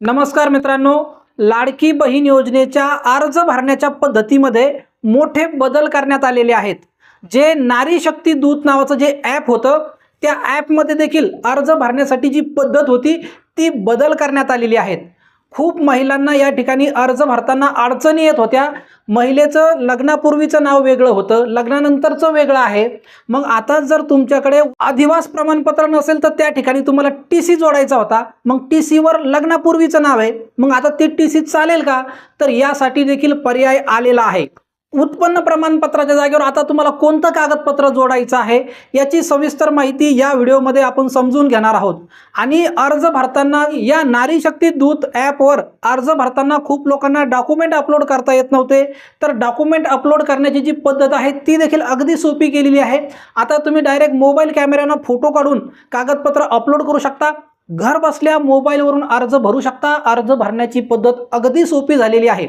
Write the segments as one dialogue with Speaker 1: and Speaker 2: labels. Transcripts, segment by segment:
Speaker 1: नमस्कार मित्रांनो लाडकी बहीण योजनेच्या अर्ज भरण्याच्या पद्धतीमध्ये मोठे बदल करण्यात आलेले आहेत. जे नारी शक्ती दूत नावाचं जे ॲप होतं त्या ॲपमध्ये देखील अर्ज भरण्यासाठी जी पद्धत होती ती बदल करण्यात आलेली आहेत. खूप महिलांना या ठिकाणी अर्ज भरताना अडचणी येत होत्या. महिलेचं लग्नापूर्वीचं नाव वेगळं होतं लग्नानंतरचं वेगळं आहे. मग आता जर तुमच्याकडे अधिवास प्रमाणपत्र नसेल तर त्या ठिकाणी तुम्हाला टी सी जोडायचा होता. मग टी सीवर लग्नापूर्वीचं नाव आहे. मग आता ती टी सी चालेल का? तर यासाठी देखील पर्याय आलेला आहे. उत्पन्न प्रमाणपत्राच्या जागेवर आता तुम्हाला कोणतं कागदपत्र जोडायचं आहे याची सविस्तर माहिती या व्हिडिओमध्ये आपण समजून घेणार आहोत. आणि अर्ज भरताना या नारी शक्ती दूत ॲपवर अर्ज भरताना खूप लोकांना डॉक्युमेंट अपलोड करता येत नव्हते. तर डॉक्युमेंट अपलोड करण्याची जी पद्धत आहे ती देखील अगदी सोपी केलेली आहे. आता तुम्ही डायरेक्ट मोबाईल कॅमेऱ्यानं फोटो काढून कागदपत्र अपलोड करू शकता. घर बसल्या मोबाईलवरून अर्ज भरू शकता. अर्ज भरण्याची पद्धत अगदी सोपी झालेली आहे.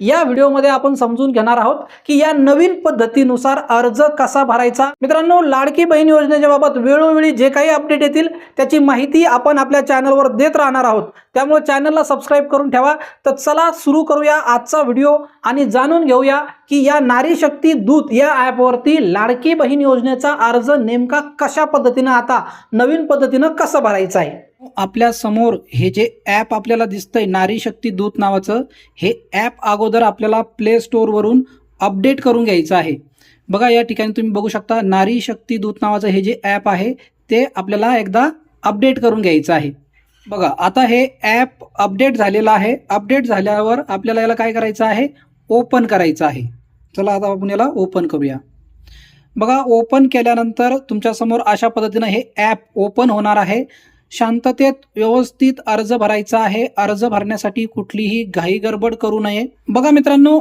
Speaker 1: या व्हिडिओमध्ये आपण समजून घेणार आहोत की या नवीन पद्धतीनुसार अर्ज कसा भरायचा. मित्रांनो लाडकी बहीण योजनेच्या बाबत वेळोवेळी जे काही अपडेट येतील त्याची माहिती आपण आपल्या चॅनलवर देत राहणार आहोत. त्यामुळे चॅनलला सबस्क्राईब करून ठेवा. तर चला सुरू करूया आजचा व्हिडिओ आणि जाणून घेऊया की या नारी शक्ती दूत या ॲपवरती लाडकी बहीण योजनेचा अर्ज नेमका कशा पद्धतीनं आता नवीन पद्धतीनं कसं भरायचं आहे. आपल्यासमोर हे जे ॲप आपल्याला दिसतंय नारी शक्ती दूत नावाचं हे ॲप अगोदर आपल्याला प्ले स्टोअरवरून अपडेट करून घ्यायचं आहे. बघा या ठिकाणी तुम्ही बघू शकता नारी शक्ती दूत नावाचं हे जे ॲप आहे ते आपल्याला एकदा अपडेट करून घ्यायचं आहे. बघा आता हे ॲप अपडेट झालेलं आहे. अपडेट झाल्यावर आपल्याला याला काय करायचं आहे? ओपन करायचं आहे. चला आता आपण याला ओपन करूया. बघा ओपन केल्यानंतर तुमच्यासमोर अशा पद्धतीनं हे ॲप ओपन होणार आहे. शांततेत व्यवस्थित अर्ज भरायचा आहे. अर्ज भरण्यासाठी कुठलीही घाई गडबड करू नये. बघा मित्रांनो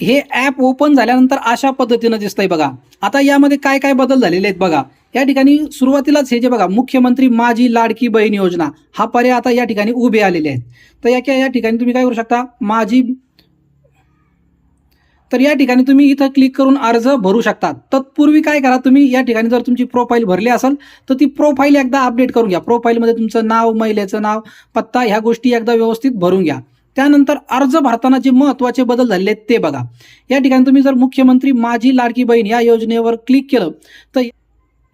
Speaker 1: हे ॲप ओपन झाल्यानंतर अशा पद्धतीनं दिसतंय बघा. आता यामध्ये काय काय बदल झालेले आहेत बघा. या ठिकाणी सुरुवातीलाच हे जे बघा मुख्यमंत्री माझी लाडकी बहीण योजना हा पर्याय आता या ठिकाणी उभे आलेले आहेत. तर या या ठिकाणी तुम्ही काय करू शकता? माझी तर या ठिकाणी तुम्ही इथं क्लिक करून अर्ज भरू शकता. तत्पूर्वी काय करा तुम्ही या ठिकाणी जर तुमची प्रोफाईल भरली असेल तर ती प्रोफाईल एकदा अपडेट करून घ्या. प्रोफाईलमध्ये तुमचं नाव महिलेचं नाव पत्ता ह्या गोष्टी एकदा व्यवस्थित भरून घ्या. त्यानंतर अर्ज भरताना जे महत्त्वाचे बदल झालेले आहेत ते बघा. या ठिकाणी तुम्ही जर मुख्यमंत्री माझी लाडकी बहीण या योजनेवर क्लिक केलं तर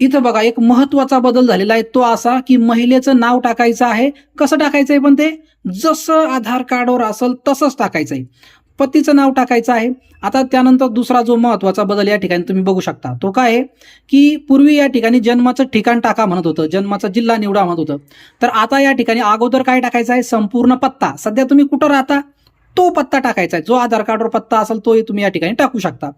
Speaker 1: इथं बघा एक महत्त्वाचा बदल झालेला आहे. तो असा की महिलेचं नाव टाकायचं आहे. कसं टाकायचं आहे पण ते? जसं आधार कार्डवर असेल तसंच टाकायचं आहे पतीचं नाव टाकायचं आहे. आता त्यानंतर दुसरा जो महत्त्वाचा बदल या ठिकाणी तुम्ही बघू शकता. तो काय आहे? की पूर्वी या ठिकाणी जन्माचं ठिकाण टाका म्हणत होतं. जन्माचा जिल्हा निवडा म्हणत होतं. तर आता या ठिकाणी अगोदर काय टाकायचं आहे? संपूर्ण पत्ता. सध्या तुम्ही कुठं राहता? तो पत्ता टाकायचा आहे. जो आधार कार्डवर पत्ता असेल तोही तुम्ही या ठिकाणी टाकू शकता.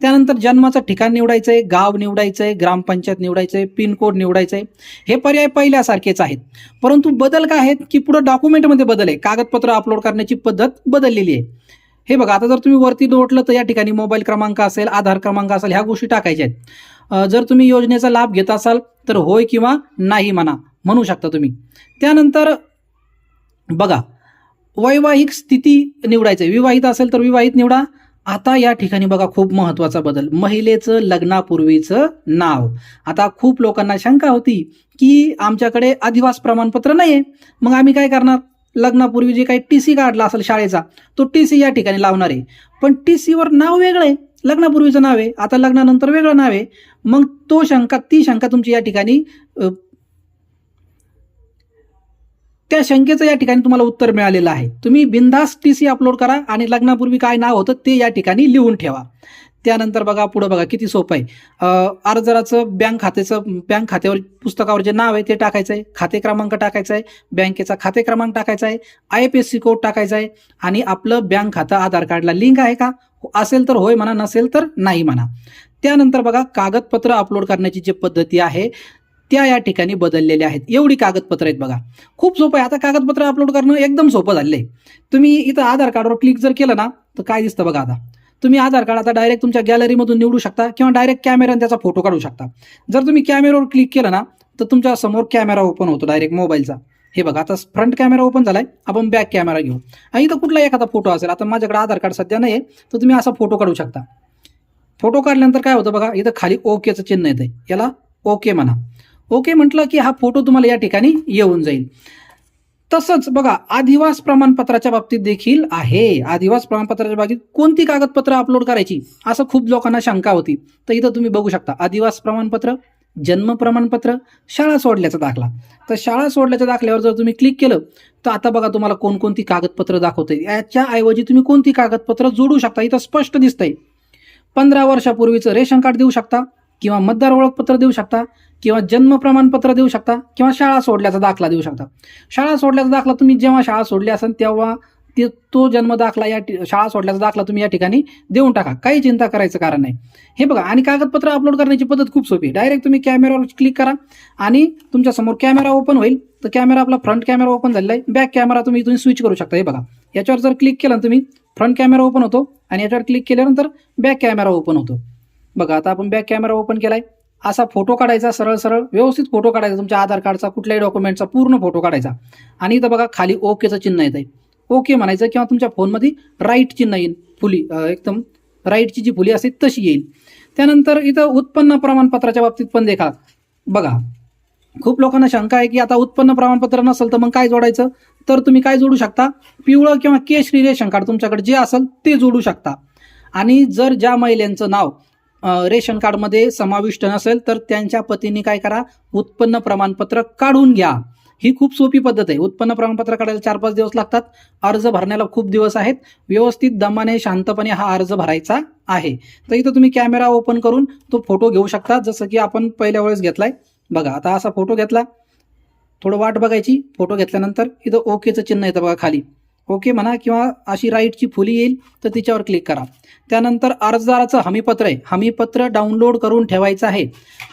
Speaker 1: त्यानंतर जन्माचं ठिकाण निवडायचं आहे गाव निवडायचं आहे ग्रामपंचायत निवडायचं आहे पिनकोड निवडायचं आहे हे पर्याय पहिल्यासारखेच आहेत. परंतु बदल काय आहेत? की पुढं डॉक्युमेंटमध्ये बदल आहे. कागदपत्र अपलोड करण्याची पद्धत बदललेली आहे. हे बघा आता जर तुम्ही वरती लोटलं तर या ठिकाणी मोबाईल क्रमांक असेल आधार क्रमांक असेल ह्या गोष्टी टाकायच्या आहेत. जर तुम्ही योजनेचा लाभ घेत असाल तर होय किंवा नाही म्हणा म्हणू शकता तुम्ही. त्यानंतर बघा वैवाहिक स्थिती निवडायचं आहे. विवाहित असेल तर विवाहित निवडा. आता या ठिकाणी बघा खूप महत्त्वाचा बदल. महिलेचं लग्नापूर्वीचं नाव. आता खूप लोकांना शंका होती की आमच्याकडे अधिवास प्रमाणपत्र नाही आहे मग आम्ही काय करणार? लग्नापूर्वी जे काही टी सी काढला असेल शाळेचा तो टी सी या ठिकाणी लावणार आहे. पण टी सीवर नाव वेगळं आहे. लग्नापूर्वीचं नाव आहे. आता लग्नानंतर वेगळं नाव आहे. मग तो शंका ती शंका तुमची या ठिकाणी त्या शंकेचं या ठिकाणी तुम्हाला उत्तर मिळालेलं आहे. तुम्ही बिंदास टी सी अपलोड करा आणि लग्नापूर्वी काय नाव होतं ते या ठिकाणी लिहून ठेवा. त्यानंतर बघा पुढं बघा किती सोपं आहे. अर्जदाराचं बँक खात्याचं बँक खात्यावर पुस्तकावर जे नाव आहे ते टाकायचं आहे. खाते क्रमांक टाकायचा आहे. बँकेचा खाते क्रमांक टाकायचा आहे. I F S C code टाकायचा आहे. आणि आपलं बँक खातं आधार कार्डला लिंक आहे का? असेल तर होय म्हणा नसेल तर नाही म्हणा. त्यानंतर बघा कागदपत्र अपलोड करण्याची जी पद्धती आहे त्या या ठिकाणी बदललेल्या आहेत. एवढी कागदपत्र आहेत बघा. खूप सोपं आहे. आता कागदपत्र अपलोड करणं एकदम सोपं झालं आहे तुम्ही इथं आधार कार्डवर क्लिक जर केलं ना तर काय दिसतं बघा आता? तुम्ही आधार कार्ड आता डायरेक्ट तुमच्या गॅलरीमधून निवडू शकता किंवा डायरेक्ट कॅमेऱ्याने त्याचा फोटो काढू शकता. जर तुम्ही कॅमेऱ्यावर क्लिक केलं ना तर तुमच्यासमोर कॅमेरा ओपन होतो डायरेक्ट मोबाईलचा हे बघा आता फ्रंट कॅमेरा ओपन झालाय आपण बॅक कॅमेरा घेऊ. आणि इथं कुठला एखादा फोटो असेल आता माझ्याकडे आधार कार्ड सध्या नाही तर तुम्ही असा फोटो काढू शकता. फोटो काढल्यानंतर काय होतं बघा इथं खाली ओकेचं चिन्ह येतं याला ओके म्हणा. ओके म्हटलं की हा फोटो तुम्हाला या ठिकाणी येऊन जाईल. तसंच बघा आदिवास प्रमाणपत्राच्या बाबतीत देखील आहे. आदिवास प्रमाणपत्राच्या बाबतीत कोणती कागदपत्र अपलोड करायची असं खूप लोकांना शंका होती. तर इथं तुम्ही बघू शकता आदिवास प्रमाणपत्र जन्म प्रमाणपत्र शाळा सोडल्याचा दाखला. तर शाळा सोडल्याच्या दाखल्यावर जर तुम्ही क्लिक केलं तर आता बघा तुम्हाला कोणकोणती कागदपत्र दाखवते याच्या ऐवजी तुम्ही कोणती कागदपत्र जोडू शकता इथं स्पष्ट दिसतंय. पंधरा वर्षापूर्वीचं रेशन कार्ड देऊ शकता किंवा मतदार ओळखपत्र देऊ शकता किंवा जन्म प्रमाणपत्र देऊ शकता किंवा शाळा सोडल्याचा दाखला देऊ शकता. शाळा सोडल्याचा दाखला तुम्ही जेव्हा शाळा सोडली असेल तेव्हा ते तो जन्म दाखला या शाळा सोडल्याचा दाखला तुम्ही या ठिकाणी देऊन टाका. काही चिंता करायचं कारण नाही. हे बघा आणि कागदपत्र अपलोड करण्याची पद्धत खूप सोपी आहे. डायरेक्ट तुम्ही कॅमेरावर क्लिक करा आणि तुमच्यासमोर कॅमेरा ओपन होईल. तर कॅमेरा आपला फ्रंट कॅमेरा ओपन झालेला आहे. बॅक कॅमेरा तुम्ही इथून स्विच करू शकता. हे बघा याच्यावर जर क्लिक केलं तुम्ही फ्रंट कॅमेरा ओपन होतो आणि याच्यावर क्लिक केल्यानंतर बॅक कॅमेरा ओपन होतो. बघा आता आपण बॅक कॅमेरा ओपन केलाय. असा फोटो काढायचा सरळ सरळ व्यवस्थित फोटो काढायचा तुमच्या आधार कार्डचा कुठल्याही डॉक्युमेंटचा पूर्ण फोटो काढायचा. आणि इथं बघा खाली ओकेचं चिन्ह येत आहे ओके म्हणायचं किंवा तुमच्या फोनमध्ये राईट चिन्ह येईल फुली एकदम राईटची जी फुली असते तशी येईल. त्यानंतर इथं उत्पन्न प्रमाणपत्राच्या बाबतीत पण देखा बघा. खूप लोकांना शंका आहे की आता उत्पन्न प्रमाणपत्र नसेल तर मग काय जोडायचं? तर तुम्ही काय जोडू शकता? पिवळं किंवा केशरी रेशन कार्ड तुमच्याकडे जे असेल ते जोडू शकता. आणि जर ज्या महिलांचं नाव रेशन कार्डमध्ये समाविष्ट नसेल तर त्यांच्या पतीने काय करा उत्पन्न प्रमाणपत्र काढून घ्या. ही खूप सोपी पद्धत आहे. उत्पन्न प्रमाणपत्र काढायला चार पाच दिवस लागतात. अर्ज भरण्याला खूप दिवस आहेत. व्यवस्थित दमाने शांतपणे हा अर्ज भरायचा आहे. तर इथं तुम्ही कॅमेरा ओपन करून तो फोटो घेऊ शकता. जसं की आपण पहिल्या वेळेस घेतलाय. बघा आता असा फोटो घेतला. थोडं वाट बघायची. फोटो घेतल्यानंतर इथं ओकेचं चिन्ह येतं बघा खाली. ओके म्हणा किंवा अशी राईटची फुली येईल तर तिच्यावर क्लिक करा. त्यानंतर अर्जदाराचं हमीपत्र आहे. हमीपत्र डाउनलोड करून ठेवायचं आहे.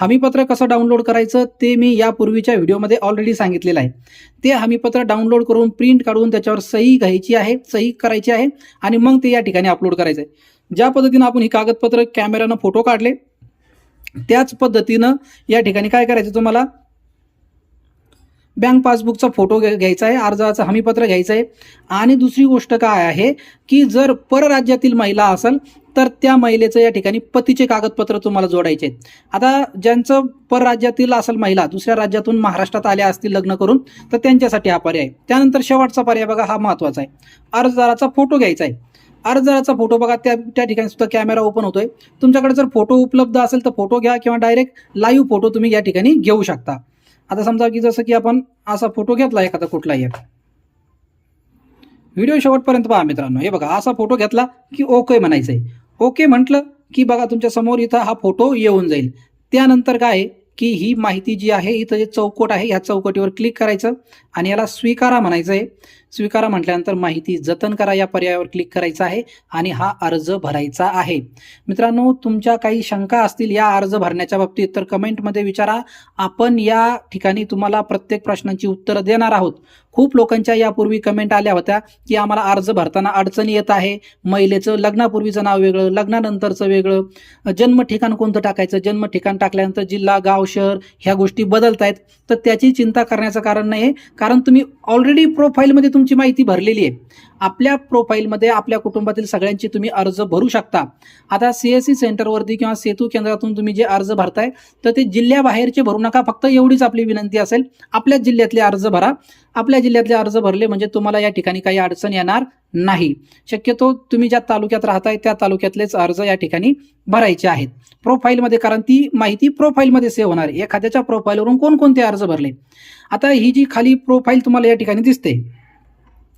Speaker 1: हमीपत्र कसं डाउनलोड करायचं ते मी यापूर्वीच्या व्हिडिओमध्ये ऑलरेडी सांगितलेलं आहे. ते हमीपत्र डाउनलोड करून प्रिंट काढून त्याच्यावर सही घ्यायची आहे सही करायची आहे आणि मग ते या ठिकाणी अपलोड करायचं आहे ज्या पद्धतीनं आपण ही कागदपत्र कॅमेऱ्यानं फोटो काढले त्याच पद्धतीनं या ठिकाणी काय करायचं तुम्हाला? बँक पासबुकचा फोटो घ्या- घ्यायचा आहे अर्जाचं हमीपत्र घ्यायचं आहे. आणि दुसरी गोष्ट काय आहे की जर परराज्यातील महिला असेल तर त्या महिलेचं या ठिकाणी पतीचे कागदपत्र तुम्हाला जोडायचे आहेत. आता ज्यांचं परराज्यातील असेल महिला दुसऱ्या राज्यातून महाराष्ट्रात आल्या असतील लग्न करून तर त्यांच्यासाठी हा पर्याय आहे. त्यानंतर शेवटचा पर्याय बघा हा महत्त्वाचा आहे. अर्जदाराचा फोटो घ्यायचा आहे. अर्जदाराचा फोटो बघा त्या त्या ठिकाणी सुद्धा कॅमेरा ओपन होतोय. तुमच्याकडे जर फोटो उपलब्ध असेल तर फोटो घ्या किंवा डायरेक्ट लाईव्ह फोटो तुम्ही या ठिकाणी घेऊ शकता. आता समजा की जसं की आपण असा फोटो घेतला एखादा कुठलाही एक. व्हिडिओ शेवटपर्यंत पहा मित्रांनो. हे बघा असा फोटो घेतला की ओके म्हणायचं आहे ओके म्हटलं की बघा तुमच्यासमोर इथं हा फोटो येऊन जाईल. त्यानंतर काय की ही माहिती जी आहे इथं जे चौकट आहे ह्या चौकटीवर क्लिक करायचं आणि याला स्वीकारा म्हणायचं आहे स्वीकारा म्हटल्यानंतर माहिती जतन करा या पर्यायावर क्लिक करायचं आहे आणि हा अर्ज भरायचा आहे. मित्रांनो तुमच्या काही शंका असतील या अर्ज भरण्याच्या बाबतीत तर कमेंटमध्ये विचारा. आपण या ठिकाणी तुम्हाला प्रत्येक प्रश्नांची उत्तरं देणार आहोत. खूप लोकांच्या यापूर्वी कमेंट आल्या होत्या की आम्हाला अर्ज भरताना अडचणी येत आहे. महिलेचं लग्नापूर्वीचं नाव वेगळं लग्नानंतरचं वेगळं. जन्म ठिकाण कोणतं टाकायचं? जन्म ठिकाण टाकल्यानंतर जिल्हा गाव शहर ह्या गोष्टी बदलत आहेत तर त्याची चिंता करण्याचं कारण नाही आहे कारण तुम्ही ऑलरेडी प्रोफाईलमध्ये तुम तुमची माहिती भरलेली आहे. आपल्या प्रोफाईलमध्ये आपल्या कुटुंबातील सगळ्यांची तुम्ही अर्ज भरू शकता. आता सी एस सी सेंटरवरती किंवा सेतू केंद्रातून तुम्ही जे अर्ज भरताय तर ते जिल्ह्याबाहेरचे भरू नका. फक्त एवढीच आपली विनंती असेल आपल्याच जिल्ह्यातले अर्ज भरा. आपल्या जिल्ह्यातले अर्ज भरले म्हणजे तुम्हाला या ठिकाणी काही अडचण येणार नाही. शक्यतो तुम्ही ज्या तालुक्यात राहताय त्या तालुक्यातलेच अर्ज या ठिकाणी भरायचे आहेत. प्रोफाईलमध्ये कारण ती माहिती प्रोफाईलमध्ये सेव्ह होणार एखाद्याच्या प्रोफाईलवरून कोणकोणते अर्ज भरले. आता ही जी खाली प्रोफाईल तुम्हाला या ठिकाणी दिसते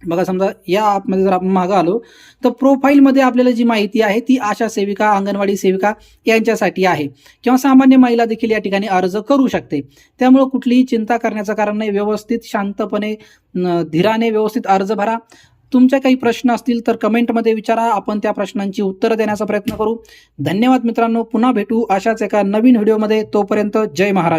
Speaker 1: बघा समजा या ॲपमध्ये जर आपण मागं आलो तर प्रोफाईलमध्ये आपल्याला जी माहिती आहे ती आशा सेविका अंगणवाडी सेविका यांच्यासाठी आहे. किंवा सामान्य महिला देखील या ठिकाणी अर्ज करू शकते. त्यामुळं कुठलीही चिंता करण्याचं कारण नाही. व्यवस्थित शांतपणे धीराने व्यवस्थित अर्ज भरा. तुमचे काही प्रश्न असतील तर कमेंटमध्ये विचारा. आपण त्या प्रश्नांची उत्तरं देण्याचा प्रयत्न करू. धन्यवाद मित्रांनो. पुन्हा भेटू अशाच एका नवीन व्हिडिओमध्ये तोपर्यंत जय महाराष्ट्र.